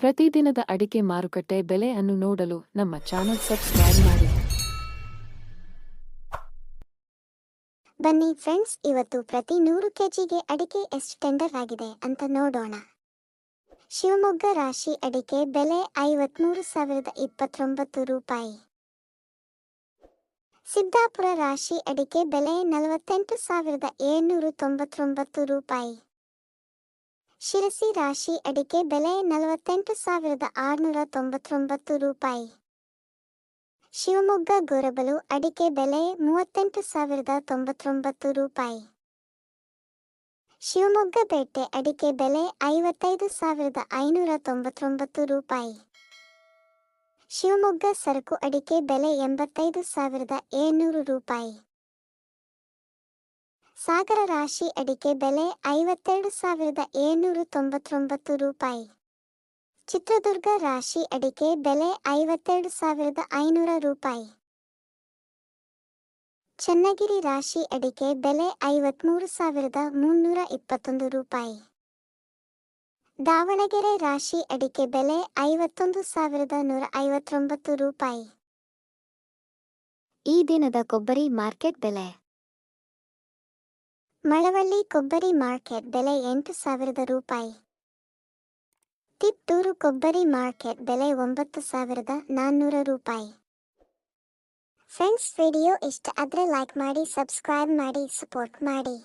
ಪ್ರತಿದಿನದ ಅಡಿಕೆ ಮಾರುಕಟ್ಟೆ ಬೆಲೆ ಅನ್ನು ನೋಡಲು ನಮ್ಮ ಚಾನೆಲ್ ಸಬ್ಸ್ಕ್ರೈಬ್ ಮಾಡಿ. ಬನ್ನಿ ಫ್ರೆಂಡ್ಸ್, ಇವತ್ತು ಪ್ರತಿ ನೂರು ಕೆಜಿಗೆ ಅಡಿಕೆ ಎಷ್ಟು ಟೆಂಡರ್ ಆಗಿದೆ ಅಂತ ನೋಡೋಣ. ಶಿವಮೊಗ್ಗ ರಾಶಿ ಅಡಿಕೆ ಬೆಲೆ ಐವತ್ಮೂರು ಸಾವಿರದ ಇಪ್ಪತ್ತೊಂಬತ್ತು ರೂಪಾಯಿ. ಸಿದ್ದಾಪುರ ರಾಶಿ ಅಡಿಕೆ ಬೆಲೆ ನಲವತ್ತೆಂಟು ಸಾವಿರದ ಏಳ್ನೂರು ತೊಂಬತ್ತೊಂಬತ್ತು ರೂಪಾಯಿ. ಶಿರಸಿ ರಾಶಿ ಅಡಿಕೆ ಬೆಲೆ ನಲವತ್ತೆಂಟು ಸಾವಿರದ ಆರುನೂರ ತೊಂಬತ್ತೊಂಬತ್ತು ರೂಪಾಯಿ. ಶಿವಮೊಗ್ಗ ಗೊರಬಲು ಅಡಿಕೆ ಬೆಲೆ ಮೂವತ್ತೆಂಟು ಸಾವಿರದ ತೊಂಬತ್ತೊಂಬತ್ತು ರೂಪಾಯಿ. ಶಿವಮೊಗ್ಗ ಬೇಟೆ ಅಡಿಕೆ ಬೆಲೆ ಐವತ್ತೈದು ಸಾವಿರದ ಐನೂರ ತೊಂಬತ್ತೊಂಬತ್ತು ರೂಪಾಯಿ. ಶಿವಮೊಗ್ಗ ಸರಕು ಅಡಿಕೆ ಬೆಲೆ ಎಂಬತ್ತೈದು ಸಾವಿರದ ಏಳ್ನೂರು ರೂಪಾಯಿ. ಸಾಗರ ರಾಶಿ ಅಡಿಕೆ ಬೆಲೆ ಐವತ್ತೆರಡು ಸಾವಿರದ ಏಳ್ನೂರು ತೊಂಬತ್ತೊಂಬತ್ತು ರೂಪಾಯಿ. ಚಿತ್ರದುರ್ಗ ರಾಶಿ ಅಡಿಕೆ ಬೆಲೆ ಐವತ್ತೆರಡು ಸಾವಿರದ ಐನೂರ ರೂಪಾಯಿ. ಚನ್ನಗಿರಿ ರಾಶಿ ಅಡಿಕೆ ಬೆಲೆ ಐವತ್ಮೂರು ಸಾವಿರದ ಮುನ್ನೂರ ಇಪ್ಪತ್ತೊಂದು ರೂಪಾಯಿ. ದಾವಣಗೆರೆ ರಾಶಿ ಅಡಿಕೆ ಬೆಲೆ ಐವತ್ತೊಂದು ಸಾವಿರದ ನೂರ ಐವತ್ತೊಂಬತ್ತು ರೂಪಾಯಿ. ಈ ದಿನದ ಕೊಬ್ಬರಿ ಮಾರ್ಕೆಟ್ ಬೆಲೆ ಮಳವಳ್ಳಿ ಕೊಬ್ಬರಿ ಮಾರ್ಕೆಟ್ ಬೆಲೆ ಎಂಟು ಸಾವಿರದ ರೂಪಾಯಿ. ತಿಪ್ಟೂರು ಕೊಬ್ಬರಿ ಮಾರ್ಕೆಟ್ ಬೆಲೆ ಒಂಬತ್ತು ಸಾವಿರದ ನಾನ್ನೂರ ರೂಪಾಯಿ. ಫ್ರೆಂಡ್ಸ್, ವಿಡಿಯೋ ಇಷ್ಟ ಆದರೆ ಲೈಕ್ ಮಾಡಿ ಸಬ್ಸ್ಕ್ರೈಬ್ ಮಾಡಿ ಸಪೋರ್ಟ್ ಮಾಡಿ.